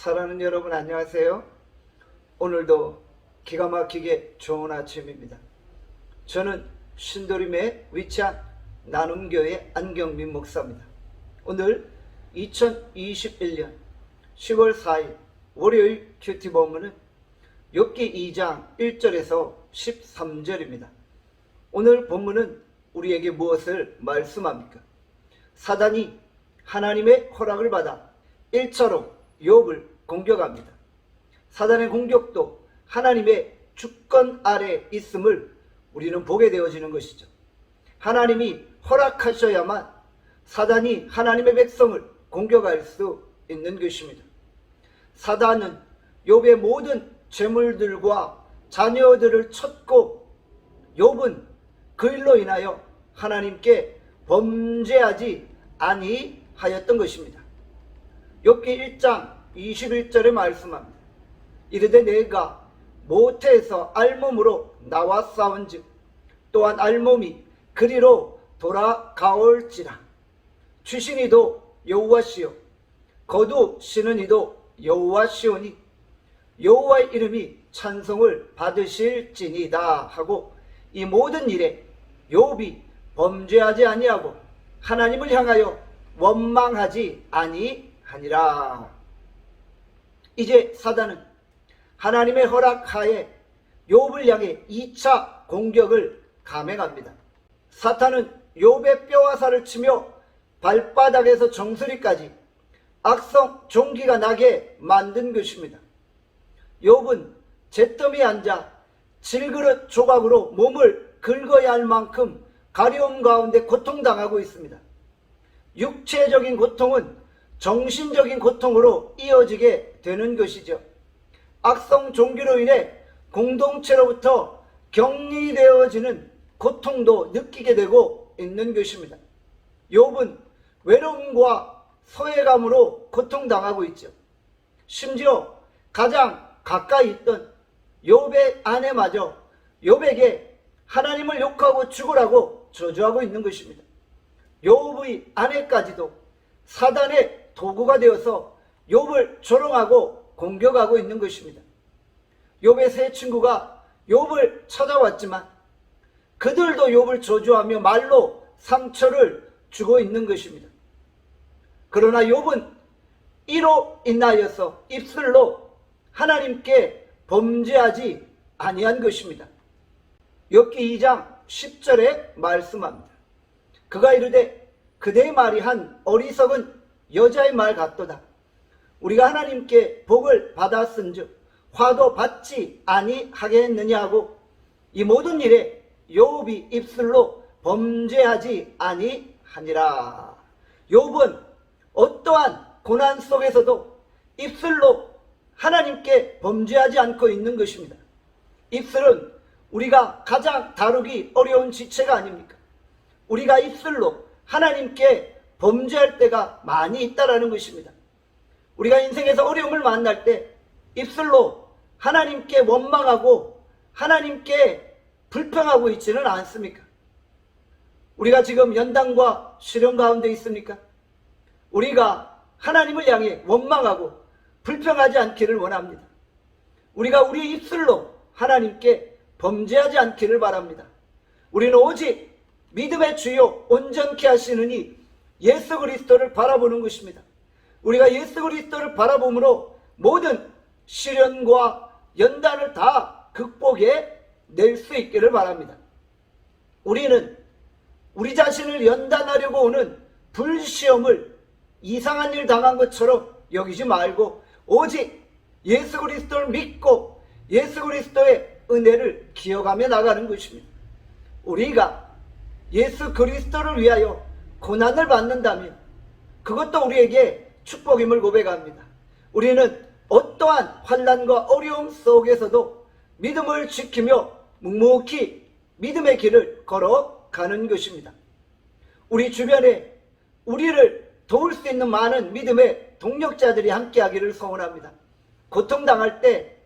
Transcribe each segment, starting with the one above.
사랑하는 여러분 안녕하세요. 오늘도 기가 막히게 좋은 아침입니다. 저는 신도림에 위치한 나눔교회 안경민 목사입니다. 오늘 2021년 10월 4일 월요일 큐티 본문은 욥기 2장 1절에서 13절입니다. 오늘 본문은 우리에게 무엇을 말씀합니까? 사단이 하나님의 허락을 받아 1차로 욥을 공격합니다. 사단의 공격도 하나님의 주권 아래 있음을 우리는 보게 되어지는 것이죠. 하나님이 허락하셔야만 사단이 하나님의 백성을 공격할 수 있는 것입니다. 사단은 욥의 모든 재물들과 자녀들을 쳤고 욥은 그 일로 인하여 하나님께 범죄하지 아니하였던 것입니다. 욥기 1장 21절에 말씀합니다. 이르되 내가 모태에서 알몸으로 나와 싸운즉 또한 알몸이 그리로 돌아가올지라 주신이도 여호와시요 거두시는 이도 여호와시오니 여호와의 이름이 찬송을 받으실지니다 하고 이 모든 일에 욥이 범죄하지 아니하고 하나님을 향하여 원망하지 아니 하니라. 이제 사단은 하나님의 허락하에 욥을 향해 2차 공격을 감행합니다. 사탄은 욥의 뼈와 살을 치며 발바닥에서 정수리까지 악성 종기가 나게 만든 것입니다. 욥은 잿더미에 앉아 질그릇 조각으로 몸을 긁어야 할 만큼 가려움 가운데 고통당하고 있습니다. 육체적인 고통은 정신적인 고통으로 이어지게 되는 것이죠. 악성 종기로 인해 공동체로부터 격리되어지는 고통도 느끼게 되고 있는 것입니다. 욥은 외로움과 소외감으로 고통당하고 있죠. 심지어 가장 가까이 있던 욥의 아내마저 욥에게 하나님을 욕하고 죽으라고 저주하고 있는 것입니다. 욥의 아내까지도 사단의 도구가 되어서 욥을 조롱하고 공격하고 있는 것입니다. 욥의 세 친구가 욥을 찾아왔지만 그들도 욥을 저주하며 말로 상처를 주고 있는 것입니다. 그러나 욥은 이로 인하여서 입술로 하나님께 범죄하지 아니한 것입니다. 욥기 2장 10절에 말씀합니다. 그가 이르되 그대의 말이 한 어리석은 여자의 말 같도다. 우리가 하나님께 복을 받았은즉 화도 받지 아니하겠느냐 하고 이 모든 일에 욥이 입술로 범죄하지 아니하니라. 욥은 어떠한 고난 속에서도 입술로 하나님께 범죄하지 않고 있는 것입니다. 입술은 우리가 가장 다루기 어려운 지체가 아닙니까? 우리가 입술로 하나님께 범죄할 때가 많이 있다라는 것입니다. 우리가 인생에서 어려움을 만날 때 입술로 하나님께 원망하고 하나님께 불평하고 있지는 않습니까? 우리가 지금 연단과 시련 가운데 있습니까? 우리가 하나님을 향해 원망하고 불평하지 않기를 원합니다. 우리가 우리의 입술로 하나님께 범죄하지 않기를 바랍니다. 우리는 오직 믿음의 주요 온전케 하시느니 예수 그리스도를 바라보는 것입니다. 우리가 예수 그리스도를 바라봄으로 모든 시련과 연단을 다 극복해 낼 수 있기를 바랍니다. 우리는 우리 자신을 연단하려고 오는 불시험을 이상한 일 당한 것처럼 여기지 말고 오직 예수 그리스도를 믿고 예수 그리스도의 은혜를 기억하며 나가는 것입니다. 우리가 예수 그리스도를 위하여 고난을 받는다면 그것도 우리에게 축복임을 고백합니다. 우리는 어떠한 환란과 어려움 속에서도 믿음을 지키며 묵묵히 믿음의 길을 걸어가는 것입니다. 우리 주변에 우리를 도울 수 있는 많은 믿음의 동력자들이 함께하기를 소원합니다. 고통당할 때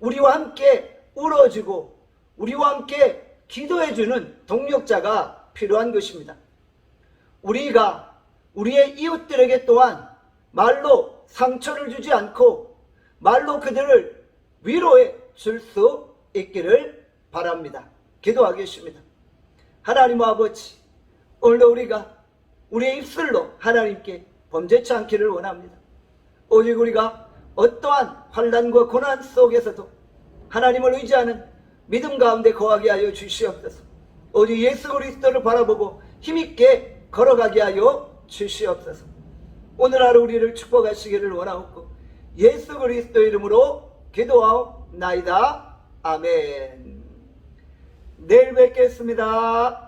우리와 함께 울어주고 우리와 함께 기도해주는 동력자가 필요한 것입니다. 우리가 우리의 이웃들에게 또한 말로 상처를 주지 않고 말로 그들을 위로해 줄 수 있기를 바랍니다. 기도하겠습니다. 하나님 아버지, 오늘도 우리가 우리의 입술로 하나님께 범죄치 않기를 원합니다. 오직 우리가 어떠한 환란과 고난 속에서도 하나님을 의지하는 믿음 가운데 거하게 하여 주시옵소서. 오직 예수 그리스도를 바라보고 힘있게 걸어가게 하여 주시옵소서. 오늘 하루 우리를 축복하시기를 원하옵고 예수 그리스도 이름으로 기도하옵나이다. 아멘. 내일 뵙겠습니다.